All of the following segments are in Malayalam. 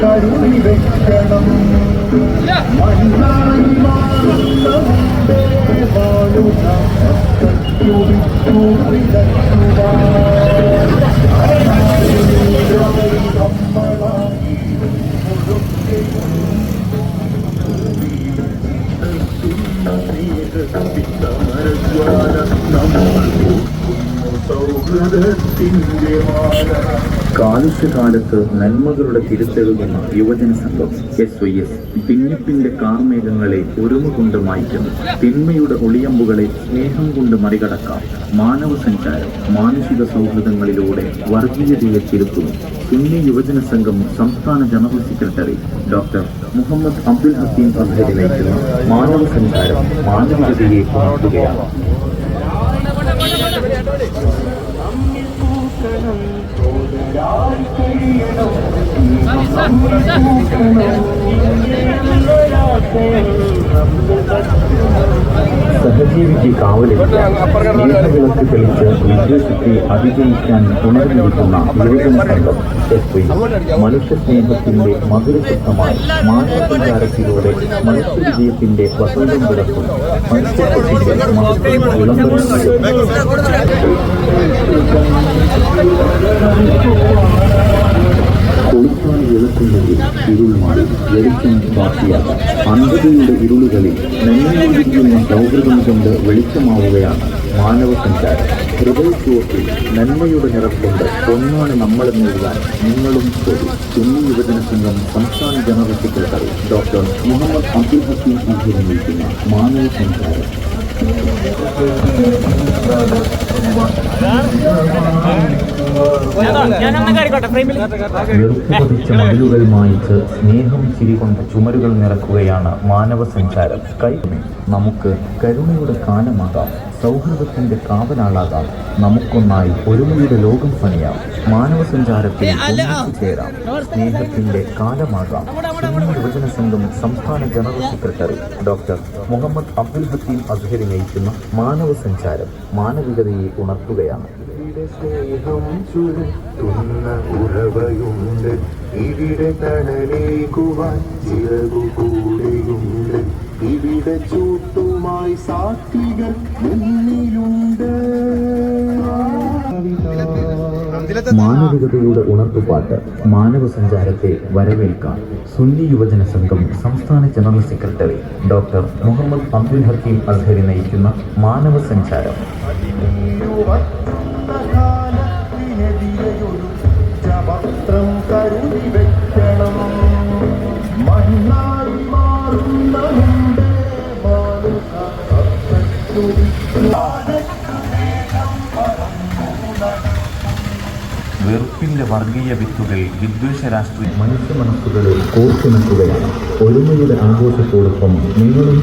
കരുതി വെക്കണം മണ്ണായി മാറുന്ന മുമ്പേ വാഴുക സൗഹൃദത്തിന്റെ മാല കാലുഷ്യകാലത്ത് നന്മകളുടെ തിരുത്തെഴുതുന്ന യുവജന സംഘം എസ് വൈ എസ് ഭിന്നിപ്പിന്റെ കാർമേഘങ്ങളെ ഒരുമ കൊണ്ട് മായ്ക്കുന്നു. തിന്മയുടെ ഒളിയമ്പുകളെ സ്നേഹം കൊണ്ട് മറികടക്കാം. മാനവ സഞ്ചാരം മാനുഷിക സൗഹൃദങ്ങളിലൂടെ വർഗീയതയെ തിരുത്തുന്നു സുന്നി യുവജന സംഘം സംസ്ഥാന general secretary doctor Muhammad Abdul Haseem Abdul നയിക്കുന്ന മാനവ സഞ്ചാരം മാനവികതയെ ഉണർത്തുകയാണ്. கணம் സഹജീവിക്ക് കാവലിരിക്കാൻ സ്നേഹവിളക്ക് തെളിച്ച് വിദ്വേഷത്തെ അതിജയിക്കാൻ ഉണർന്നിരിക്കുന്ന യുവജന സംഘം എസ് പി മനുഷ്യ സ്നേഹത്തിന്റെ മധുരശക്തമായി മാനവസഞ്ചാരത്തിലൂടെ മനുഷ്യ വിജയത്തിന്റെ വസന്തം വിളക്കും കൊളുത്താൻ വിളക്കുണ്ടെങ്കിൽ ഇരുൾ മാറി വെളിച്ചം ബാക്കിയാകാം. അന്ധതയുടെ ഇരുളുകളിൽ നന്മയൊഴുകുന്ന സൗഹൃദം കൊണ്ട് വെളിച്ചമാവുകയാണ് മാനവ സഞ്ചാരം ഹൃദയച്ചുവപ്പിൽ നന്മയുടെ നിറം കൊണ്ട് ഒന്നാണ് നമ്മളെന്ന് എഴുതാൻ നിങ്ങളും കൂടി സുന്നി യുവജന സംഘം സംസ്ഥാന general secretary doctor Muhammad Abdul Hakeem Abdul നയിക്കുന്ന മാനവ സഞ്ചാരം മായിച്ച് സ്നേഹം ചിരികൊണ്ട് ചുമരുകൾ നിറക്കുകയാണ് മാനവ സഞ്ചാരം കൈ നമുക്ക് കരുണയുടെ കാലമാകാം സൗഹൃദത്തിന്റെ കാവലാളാകാം നമുക്കൊന്നായി ഒരുമയുടെ ലോകം പണിയാം. മാനവ സഞ്ചാരത്തിൽ ചേരാം സ്നേഹത്തിന്റെ കാലമാകാം. യുവജന സംഘം സംസ്ഥാന general secretary doctor Muhammad Abdul Hakeem Azhari നയിക്കുന്ന മാനവ സഞ്ചാരം മാനവികതയെ ഉണർത്തുകയാണ്. ഉറവയുണ്ട്. ഇവിടെ തണലേകുവാൻ ചിറകു കൂടെയുണ്ട് ഇവിടെ ചൂട്ടുമായി സാത്വികർ മുന്നിലുണ്ട്. മാനവികതയുടെ ഉണർത്തുപാട്ട് മാനവ സഞ്ചാരത്തെ വരവേൽക്കാൻ സുന്നി യുവജന സംഘം സംസ്ഥാന general secretary doctor Muhammad Abdul Hakeem Azhari നയിക്കുന്ന മാനവ സഞ്ചാരം വർഗീയ വിത്തുകൾ വിദ്വേഷ രാഷ്ട്രീയ മനുഷ്യ മനസ്സുകളിൽ കോർത്തിണക്കുകയാണ് ഒരുമയുടെ ആഘോഷത്തോടൊപ്പം നിങ്ങളും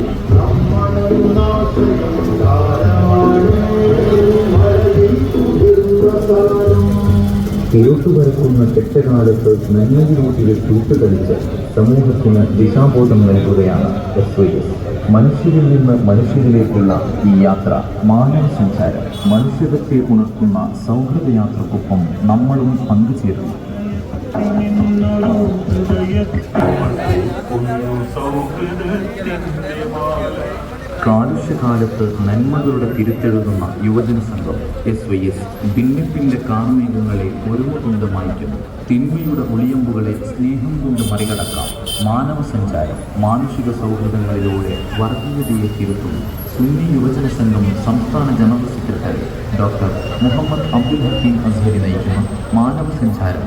ുന്ന വരക്കുന്ന കെട്ടകാലത്ത് നന്മയിലൂട്ടിലെ ചൂട്ടുകളിച്ച് സമൂഹത്തിന് ദിശാബോധം നൽകുകയാണ് എസ് വൈ എസ്. മനുഷ്യരിൽ നിന്ന് മനുഷ്യരിലേക്കുള്ള ഈ യാത്ര മാനവ സഞ്ചാരം മനുഷ്യരത്തെ ഉണർത്തുന്ന സൗഹൃദ യാത്രക്കൊപ്പം നമ്മളും പങ്കുചേരുന്നു കാലുഷ്യകാലത്ത് നന്മകളുടെ തിരുത്തെഴുതുന്ന യുവജന സംഘം എസ് വൈ എസ് ഭിന്നിപ്പിന്റെ കാർമേഘങ്ങളെ ഒരുമ കൊണ്ട് മായ്ക്കുന്നു. തിന്മയുടെ ഒളിയമ്പുകളെ സ്നേഹം കൊണ്ട് മറികടക്കാം. മാനവ സഞ്ചാരം മാനുഷിക സൗഹൃദങ്ങളിലൂടെ വർഗീയതയെ തിരുത്തുന്നു. സുന്നി യുവജന സംഘം സംസ്ഥാന general secretary doctor Muhammad Abdul Hakeem Azhari നയിക്കുന്ന മാനവ സഞ്ചാരം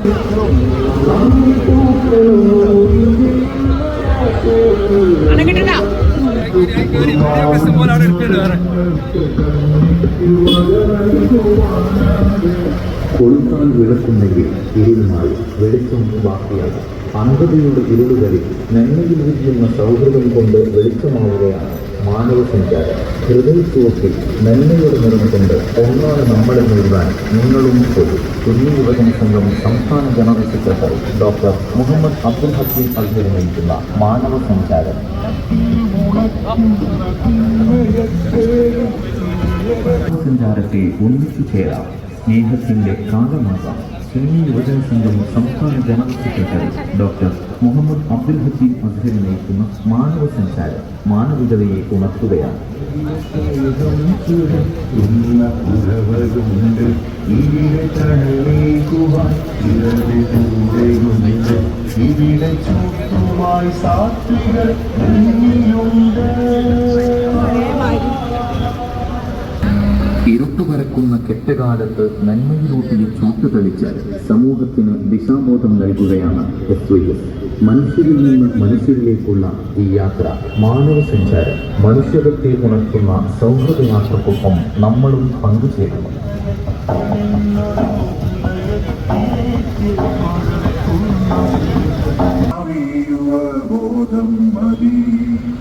കൊളുത്താൻ വിളക്കുണ്ടെങ്കിൽ വിളക്കുന്നെങ്കിൽ മാറി വെളിച്ചം ബാക്കിയാകും. അന്ധതയുടെ ഇരുളുകളിൽ നന്മയിൽ വിരിയുന്ന സൗഹൃദം കൊണ്ട് വെളിച്ചമാവുകയാണ് മാനവ സഞ്ചാരം ഹൃദയച്ചുവപ്പിൽ നന്മയുടെ നിറം കൊണ്ട് ഒന്നാണ് നമ്മളെ നേരിടാൻ നിങ്ങളും പോയി തുല്യ യുവജന സംഘം സംസ്ഥാന general secretary doctor Muhammad Abdul Hakeem അഭിനയിക്കുന്ന നയിക്കുന്ന മാനവ സഞ്ചാരം സഞ്ചാരത്തെ ഒന്നിച്ചു ചേരാം. സ്നേഹത്തിന്റെ കാലമാകാം സുന്നി യുവജന സംഘം സംസ്ഥാന general secretary doctor Muhammad Abdul Hakeem Azhar നയിക്കുന്ന മാനവ സംസാരം മാനവികതയെ ഉണർത്തുകയാണ്. ഇവിടെ ചുറ്റുമായി സാത്വികർ മുന്നിലുണ്ട് കെട്ടുകാലത്ത് നന്മയിലൂട്ടിയ ചൂട്ട് തെളിച്ച് സമൂഹത്തിന് ദിശാബോധം നൽകുകയാണ് എസ് വൈ എസ് മനുഷ്യരിൽ നിന്ന് മനുഷ്യരിലേക്കുള്ള ഈ യാത്ര മാനവ സഞ്ചാരം മനുഷ്യരത്തെ ഉണർത്തുന്ന സൗഹൃദ യാത്രക്കൊപ്പം നമ്മളും പങ്കുചേരുന്നു.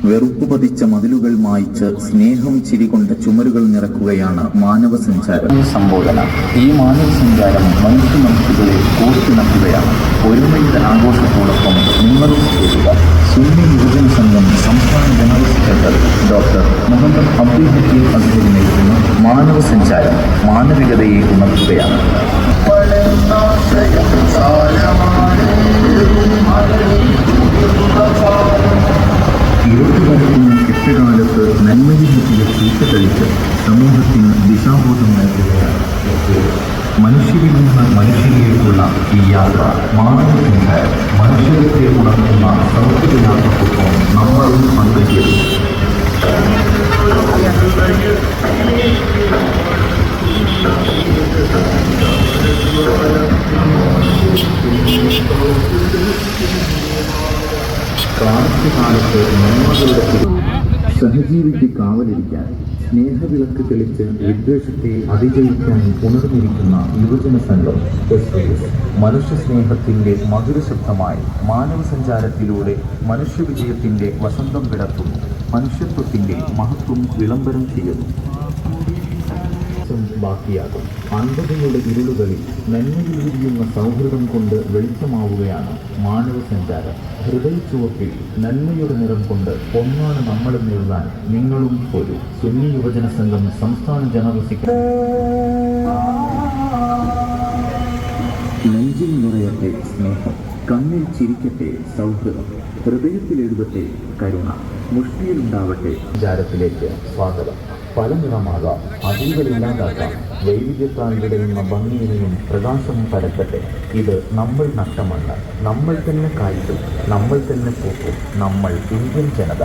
വെറുപ്പ് പതിച്ച മതിലുകൾ മായിച്ച് സ്നേഹം ചിരികൊണ്ട ചുമരുകൾ നിറക്കുകയാണ് മാനവ സഞ്ചാരം സംബോധന ഈ മാനവ സഞ്ചാരം മനുഷ്യ മനസ്സുകളെ കോർത്തിണക്കുകയാണ് ഒരുമയുടെ ആഘോഷത്തോടൊപ്പം നിങ്ങളും ചേരുക. സുന്നി യുവജന സംഘം സംസ്ഥാന general secretary doctor Muhammad Abdul Hakeem അദ്ദേഹം നയിക്കുന്ന മാനവ സഞ്ചാരം മാനവികതയെ ഉണർത്തുകയാണ്. പരത്തുന്ന കെട്ടുകാലത്ത് നന്മയിലെത്തിയ ചീത്ത കഴിച്ച് സമൂഹത്തിന് ദിശാബോധം നൽകുകയാണ് മനുഷ്യരിൽ നിന്ന് മനുഷ്യരിലേക്കുള്ള ഈ യാത്ര മാനവ സഞ്ചാരം മനുഷ്യരത്തെ ഉണർത്തുന്ന സൗഹൃദയാത്രക്കൊപ്പം നമ്മളും പങ്കുചേരുന്നു നന്മകളുടെ സഹജീവിക്ക് കാവലിരിക്കാൻ സ്നേഹവിളക്ക് തെളിച്ച് വിദ്വേഷത്തെ അതിജയിക്കാൻ ഉണർന്നിരിക്കുന്ന യുവജന സംഘം മനുഷ്യ സ്നേഹത്തിന്റെ മധുര ശബ്ദമായി മാനവ സഞ്ചാരത്തിലൂടെ മനുഷ്യ വിജയത്തിന്റെ വസന്തം വിടർത്തുന്നു. മനുഷ്യത്വത്തിന്റെ മഹത്വം വിളംബരം ചെയ്യുന്നു. വെളിച്ചം ബാക്കിയാകും. അന്ധതയുടെ ഇരുളുകളിൽ നന്മയിൽ വിരിയുന്ന സൗഹൃദം കൊണ്ട് വെളിച്ചമാവുകയാണ് മാനവ സഞ്ചാരം ഹൃദയച്ചുവപ്പിൽ നന്മയുടെ നിറം കൊണ്ട് ഒന്നാണ് നമ്മളെന്ന് എഴുതാൻ നിങ്ങളും ഒരു. സുന്നി യുവജന സംഘം സംസ്ഥാന ജനറൽ സെക്രട്ടറി നെഞ്ചിൽ നിറയട്ടെ സ്നേഹം കണ്ണിൽ ചിരിക്കട്ടെ സൗഹൃദം ഹൃദയത്തിൽ എഴുതട്ടെ കരുണ മുഷ്ടിയിലുണ്ടാവട്ടെ വിചാരത്തിലേക്ക് സ്വാഗതം. പല നിറമാകാം അതിരുകളില്ലാതാക്കാം വൈവിധ്യത്താൽ വിടയുന്ന ഭംഗിയിലെയും പ്രകാശം പരത്തട്ടെ ഇത് നമ്മൾ നഷ്ടമല്ല. നമ്മൾ തന്നെ കായ്ക്കും. നമ്മൾ തന്നെ പൂക്കും. നമ്മൾ ഇന്ത്യൻ ജനത.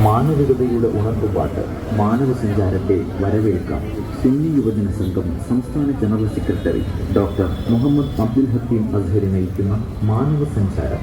മാനവികതയുടെ ഉണർവുപാട്ട് മാനവ സഞ്ചാരത്തെ വരവേൽക്കാം. സുന്നി യുവജന സംഘം സംസ്ഥാന general secretary doctor Muhammad Abdul Hakeem Azhari നയിക്കുന്ന മാനവ സഞ്ചാരം.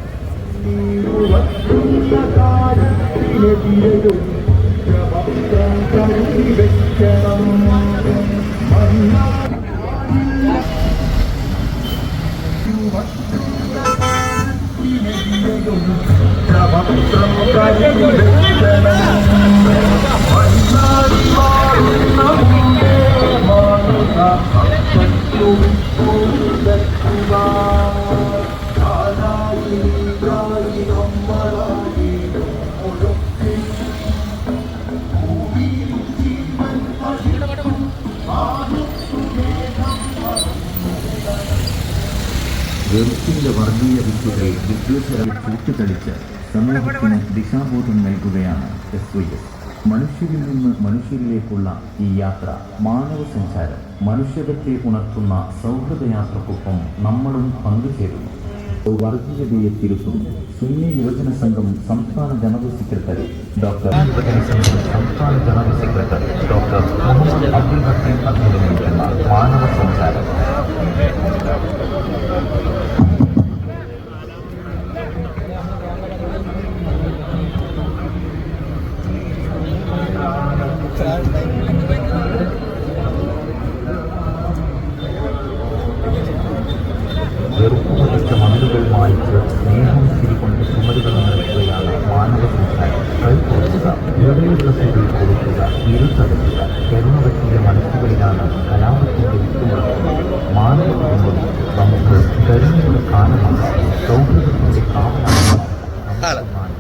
വെറുപ്പിന്റെ വർഗീയ വിദ്യകളെ വിദ്വേഷരായി ചൂട്ടുകളിച്ച് സമൂഹത്തിന് ദിശാബോധം നൽകുകയാണ് എസ് വൈ എസ് മനുഷ്യരിൽ നിന്ന് മനുഷ്യരിലേക്കുള്ള ഈ യാത്ര മാനവ സഞ്ചാരം. മനുഷ്യരത്തെ ഉണർത്തുന്ന സൗഹൃദ യാത്രക്കൊപ്പം നമ്മളും പങ്കുചേരുന്നു. വർഗീയതയെ തിരുത്തുന്നു. സുന്നി യുവജന സംഘം സംസ്ഥാന ജനറൽ സെക്രട്ടറി ഡോക്ടർ സംസ്ഥാന ജനറൽ സെക്രട്ടറി ഡോക്ടർ അബ്ദുൽ വായിച്ച് സ്നേഹം ചിരിക്കൊണ്ട് ചുമരുകളാണ് വെക്കുകയാണ് മാനവ സംസ്കാരം കൈക്കൊടുക്കുക ഇടയിലുള്ള സൈഡിൽ കൊടുക്കുക ഇരുത്തടുക്കുക എന്നതൊക്കെ മനസ്സുകളിലാണ് കലാപത്തിന്റെ വിട്ടുമുളക്കുന്നത് മാനവ കുടുംബം നമുക്ക് കരുണയുടെ കാലമാണ്. സൗഹൃദത്തിന്റെ കാവലാണ് മാനവ കാലമാണ്.